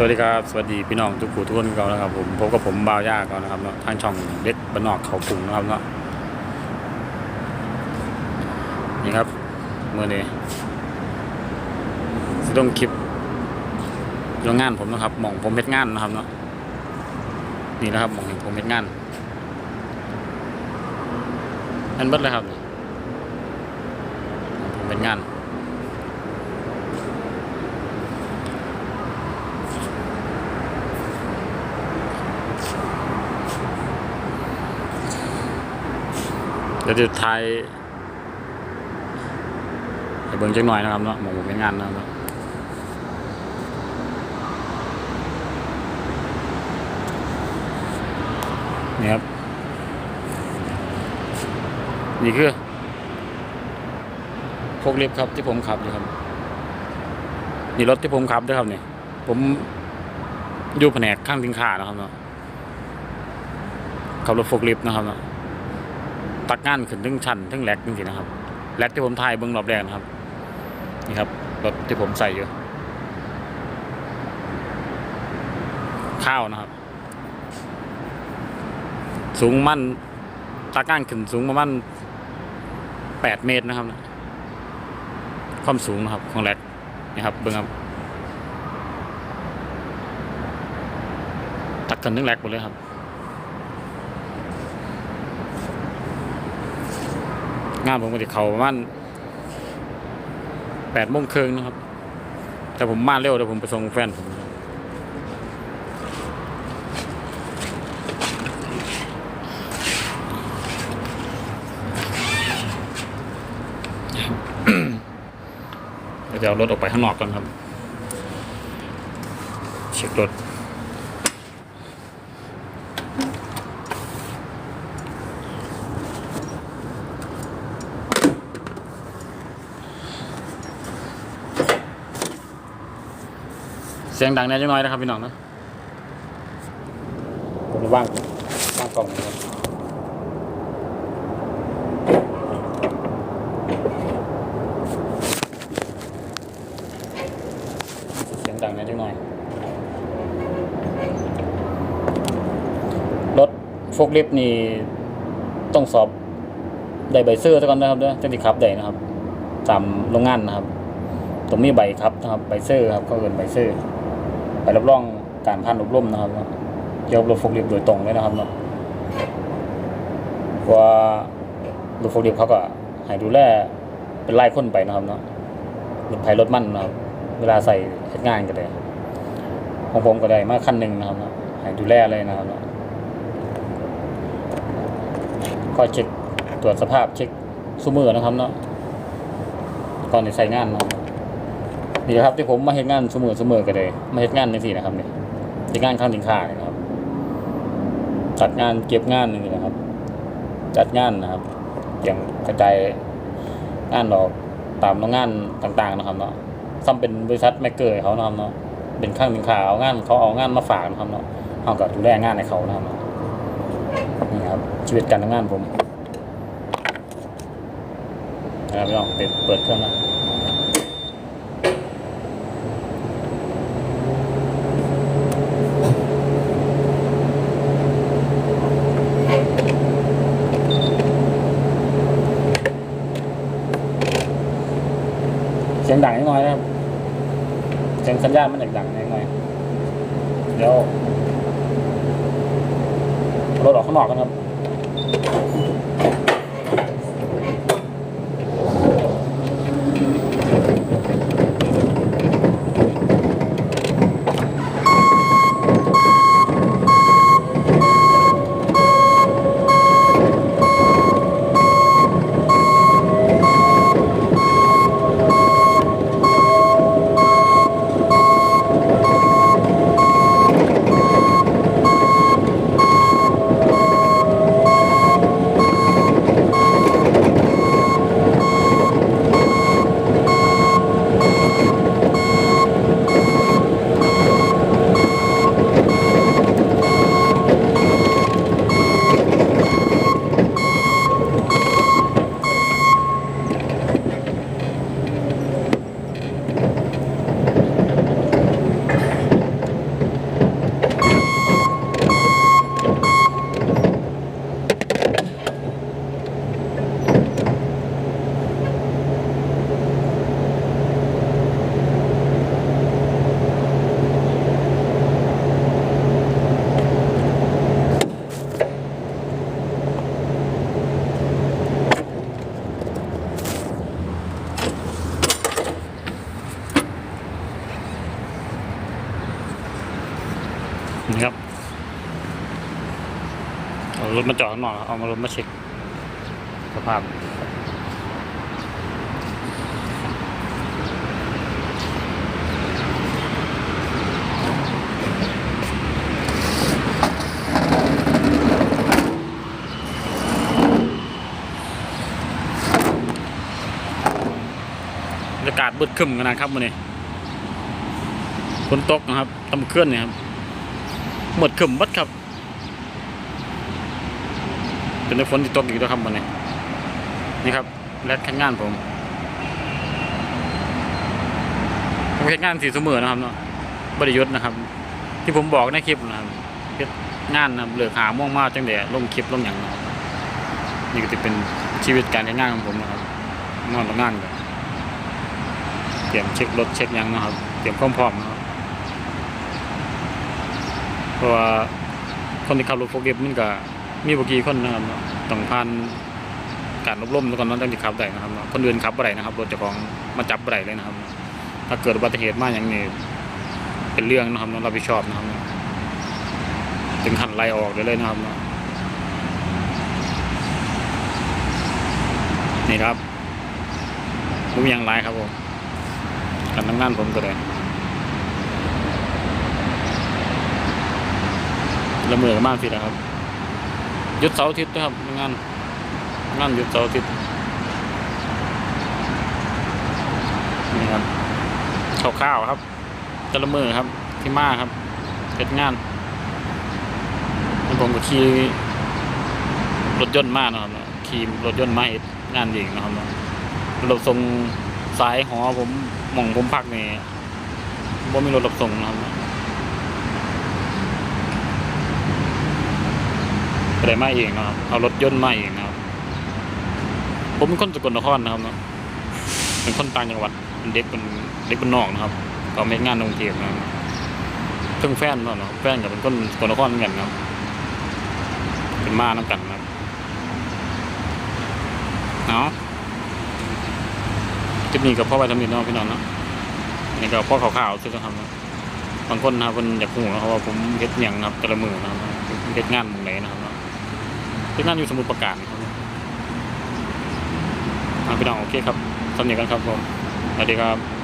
สวัสดีครับ สวัสดีพี่น้องทุกผู้ทุกคนกันนะครับผมพบกับผมบ่าวยากนนะครับเนาะทางช่องเด็กบ้านนอกเขากรุงนะครับเนาะนี่ครับเมื่อนี้สิต้องคลิปเรื่องงานผมนะครับหม่องผมเม็ดงานนะครับเนาะนี่นะครับหม่องผมเม็ดงานนั่นเบิดเลยครับผมเม็ดงาน เดี๋ยวจะทายเบิ่งจักหน่อยนะครับเนาะหมองผมเป็นงานนะครับเนาะนี่ครับ นี่คือพวกลิฟต์ครับที่ผมขับอยู่ครับ นี่รถที่ผมขับด้วยครับเนี่ยผมอยู่แผนกข้างสินค้านะครับเนาะขับรถโฟกลิฟต์นะครับเนาะ ตักงานขึ้นถึงชั้นถึงแลกจริงๆนะครับแลกที่ผมถ่ายเบื้องรอบแรกนะครับ นี่ครับรถที่ผมใส่อยู่ข้าวนะครับ สูงมั่นตักงานขึ้นสูงประมาณแปดเมตรนะครับ ความสูงนะครับของแลกนี่ครับเบื้องครับตักขึ้นถึงแลกหมดเลยครับ งานผมก็จะเขาประมาณแปดโมงครึ่งนะครับ แต่ผมมาเร็วเดี๋ยวผมไปส่งแฟนผมนะครับเดี๋ยวจะเอารถออกไปข้างนอกก่อนครับ เช็ครถ เสียงดังแน่จังน้อยนะครับพี่น้องนะผมจะว่างว่างกล่องนะครับเสียงดังแน่จังน้อยรถโฟกลิฟต์นี่ต้องสอบได้ใบเสื้อซะก่อนนะครับเด้อจังสิขับได้นะครับตามโรงงานนะครับตรงมีใบครับนะครับใบเซอร์ครับเขาเอินใบเซอ ร์ใบรับรองการผ่านอบรมนะครับเกี่ยวกับรถฟกลิฟต์โดยตรงเลยนะครับเนาะว่ารถฟกลิฟต์เขาก็ให้ดูแลเป็นรายคนไปนะครับเนาะรถไฟรถมั่นนะครับเวลาใส่เฮ็ดงานก็ได้ของผมก็ได้มาคันหนึ่งนะครับเนาะให้ดูแลเลยนะครับเนาะก็เช็คตรวจสภาพเช็คซูมือนะครับเนาะก่อนในใส่งานเนาะ นี่ครับที่ผมมาเฮ็ดงานเสมอเสมอกันเลยมาเฮ็ดงานในสี่นะครับเนี่ยเฮ็ดงานข้างสินค้าเนี่ยนะครับ จัดงานเก็บงานนี่นะครับ จัดงานนะครับ อย่างกระจายงานออกตามโรงงานต่างๆนะครับเนาะซ้ำเป็นบริษัทแมกเกอร์เขานะครับเนาะเป็นข้างสินค้าเอางานเขาเอางานมาฝากนะครับเนาะเขาก็ดูแลงานให้เขานะครับเนาะนี่ครับชีวิตการทำงานผมนะครับพี่น้องเปิดเปิดเครื่องนะ เสียงดังนิดหน่อยนะครับ เสียงสัญญาณมันดังๆนิดหน่อย เดี๋ยวรถออกข้างนอกกันครับ รถมาจอดข้างนอกเอามารถมาเช็คสภาพบรรยากาศบิดครึมกันนะครับวันนี้ฝนตกนะครับตำเคลื่อนเนี่ยครับหมดครึมเบัดครับ เป็นฝนที่ตกอีกแล้วครับวันนี้นี่ครับแรดแข่งงานผมผมแข่งงานสีเสมอนะครับเนาะบริยุทธ์นะครับ ที่ผมบอกในคลิปนะครับเฮ็ดงานนะเหลือหาม่วงมากจังเดะลงคลิปลงอย่างนี่ก็จะเป็นชีวิตการแข่งงานของผมนะครับนอนทำงานกันเตรียมเช็ครถเช็คยังนะครับเตรียมพร้อมๆนะครับเพราะว่าคนที่ขับรถโฟล์คลิฟต์มันก็ มีบกี่คนนะครับเนาะต้องผ่านการอบรมแล้วก่อนเนาะต้องขับได้นะครับคนอื่นขับได้นะครับรถเจ้าของมาจับได้เลยนะครับ ถ้าเกิดอุบัติเหตุมากอย่างนี้เป็นเรื่องนะครับเนาะรับผิดชอบนะครับถึงขันไล่ออกได้เลยนะครับนี่ครับผมย่างไรครับผมการทำงานผมก็ได้ละเมอมากสินะครับ หยุดเสาร์อาทิตย์นะครับงานงานหยุดเสาร์อาทิตย์นี่ครับข้าวๆครับจะละเมอครับที่มาครับเสร็จงานแล้วผมก็ขี่รถยนต์มานะครับขี่รถยนต์มาเฮ็ดงานเองนะครับรถทรงสายหอผมหม่องผมพักนี่บ่มีรถรับส่งนะครับ ไปได้มาเองนะครับ เอารถยนต์มาเองนะครับ ผมเป็นคนสกลนครนะครับเนาะเป็นคนต่างจังหวัดเป็นเด็กเป็นเด็กเป็นนอกนะครับ ก็ไม่งานในกรุงเทพนะครับเพิ่งแฟนเนาะเนะแฟนกับเป็นคนสกลนครเหมือนกันนะครับ เป็นมาน้ำกันนะครับเนาะคลิปนี้ก็พ่อไว้ทำนิดเนาะพี่น้องเนาะนี่ก็พ่อข่าวๆซึ่งก็ทำนะบางคนนะครับคนอยากหูนะครับว่าผมเฮ็ดหยังนะครับแต่ละมือนะครับเฮ็ดงานหมึงไหนนะครับ ที่นั่งานอยู่สมุทรปราการนะครับอ่าพี่น้องโอเคครับสำเนียงกันครับผมสวัสดีครับ